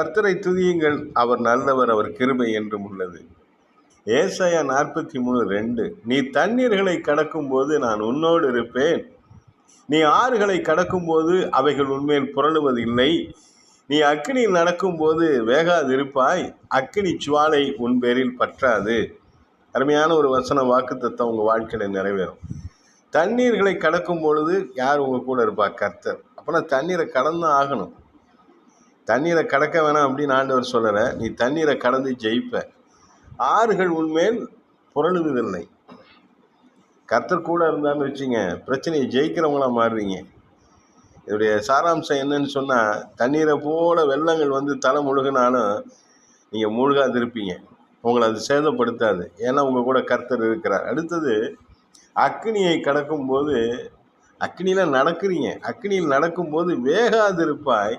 கர்த்தரை துதியுங்கள் அவர் நல்லவர் அவர் கிருபை என்றும் உள்ளது. ஏசாயா நாற்பத்தி மூணு ரெண்டு நீ தண்ணீர்களை கடக்கும்போது நான் உன்னோடு இருப்பேன். நீ ஆறுகளை கடக்கும்போது அவைகள் உண்மையில் புரளுவதில்லை. நீ அக்கினியில் நடக்கும்போது வேகாதிருப்பாய். அக்கினி சுவாலை உன் பேரில் பற்றாது. அருமையான ஒரு வசன வாக்குத்தத்தை உங்கள் வாழ்க்கையில் நிறைவேறும். தண்ணீர்களை கடக்கும் பொழுது யார் உங்கள் கூட இருப்பா? கர்த்தர். அப்போனா தண்ணீரை கடந்து ஆகணும். தண்ணீரை கடக்க வேணாம் அப்படின்னு ஆண்டவர் சொல்லலை. நீ தண்ணீரை கடந்து ஜெயிப்ப. ஆறுகள் உண்மையில் புரளுவதில்லை. கத்தர் கூட இருந்தான்னு வச்சுங்க பிரச்சனையை ஜெயிக்கிறவங்களா மாறுறீங்க. இதோடைய சாராம்சம் என்னன்னு சொன்னால் தண்ணீரை போல வெள்ளங்கள் வந்து தலை முழுகினாலும் நீங்கள் மூழ்காது இருப்பீங்க உங்களை அது சேதப்படுத்தாது. ஏன்னா உங்கள் கூட கர்த்தர் இருக்கிறார். அடுத்தது அக்னியை கடக்கும்போது அக்னியில் நடக்கிறீங்க. அக்னியில் நடக்கும்போது வேகாதிருப்பாய்.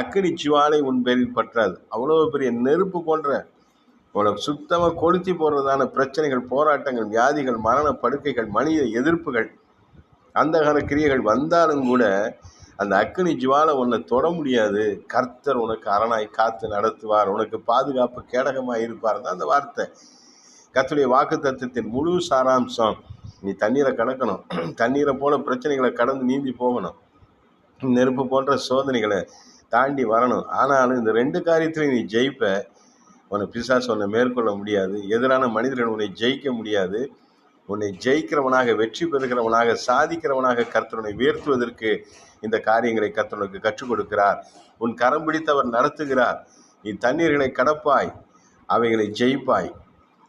இருப்பாய் அக்னி உன் பேரில் பற்றாது. அவ்வளோ பெரிய நெருப்பு போன்ற உனக்கு சுத்தமாக கொளுத்தி போடுறதான பிரச்சனைகள் போராட்டங்கள் வியாதிகள் மரண படுக்கைகள் மனித எதிர்ப்புகள் அந்தகார கிரியைகள் வந்தாலும் கூட அந்த அக்னி ஜுவாலை உன்னை தொட முடியாது. கர்த்தர் உனக்கு அரணாய் காத்து நடத்துவார். உனக்கு பாதுகாப்பு கேடகமாக இருப்பார். தான் அந்த வார்த்தை. கத்துடைய வாக்கு தத்துவத்தின் முழு சாராம்சம். நீ தண்ணீரை கடக்கணும் தண்ணீரை போல பிரச்சனைகளை கடந்து நீந்தி போகணும். நெருப்பு போன்ற சோதனைகளை தாண்டி வரணும். ஆனாலும் இந்த ரெண்டு காரியத்திலையும் நீ ஜெயிப்ப. உன்னை பிசாசு உன்னை மேற்கொள்ள முடியாது. எதிரான மனிதர்கள் உன்னை ஜெயிக்க முடியாது. உன்னை ஜெயிக்கிறவனாக வெற்றி பெறுகிறவனாக சாதிக்கிறவனாக கர்த்தனை உயர்த்துவதற்கு இந்த காரியங்களை கர்த்தனுக்கு கற்றுக் கொடுக்கிறார். உன் கரம் பிடித்தவர் நடத்துகிறார். நீ தண்ணீர்களை கடப்பாய். அவைகளை ஜெயிப்பாய்.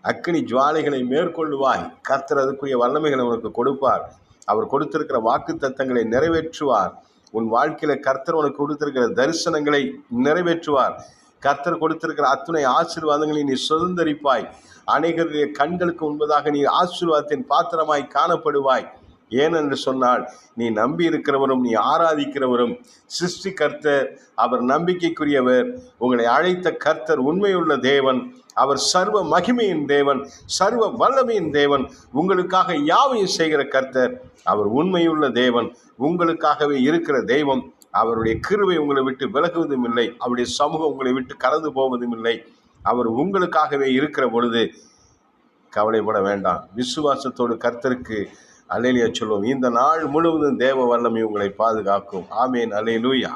அக்னி ஜுவாலைகளை மேற்கொள்ளுவாய். கர்த்தர் அதுக்குரிய வல்லமைகளை உனக்கு கொடுப்பார். அவர் கொடுத்திருக்கிற வாக்கு தத்தங்களை நிறைவேற்றுவார். உன் வாழ்க்கையில கர்த்தர் உனக்கு கொடுத்திருக்கிற தரிசனங்களை நிறைவேற்றுவார். கர்த்தர் கொடுத்திருக்கிற அத்துணை ஆசீர்வாதங்களை நீ சுதந்திரிப்பாய். அநேகருடைய கண்களுக்கு முன்பதாக நீ ஆசீர்வாதத்தின் பாத்திரமாய் காணப்படுவாய். ஏனென்று சொன்னால் நீ நம்பி இருக்கிறவரும் நீ ஆராதிக்கிறவரும் சிருஷ்டி கர்த்தர் அவர் நம்பிக்கைக்குரியவர் உங்களை அழைத்த கர்த்தர் உண்மையுள்ள தேவன் அவர் சர்வ மகிமையின் தேவன் சர்வ வல்லமையின் தேவன் உங்களுக்காக யாவையும் செய்கிற கர்த்தர் அவர் உண்மையுள்ள தேவன் உங்களுக்காகவே இருக்கிற தெய்வம் அவருடைய கிருவை உங்களை விட்டு விலகுவதும் இல்லை அவருடைய சமூகம் உங்களை விட்டு கலந்து போவதும் இல்லை அவர் உங்களுக்காகவே இருக்கிற பொழுது கவலைப்பட வேண்டாம். விசுவாசத்தோடு கர்த்தருக்கு அலையிலியா சொல்லுவோம் இந்த நாள் முழுவதும் தேவ வல்லமை உங்களை பாதுகாக்கும். ஆமேன். அலையிலூயா.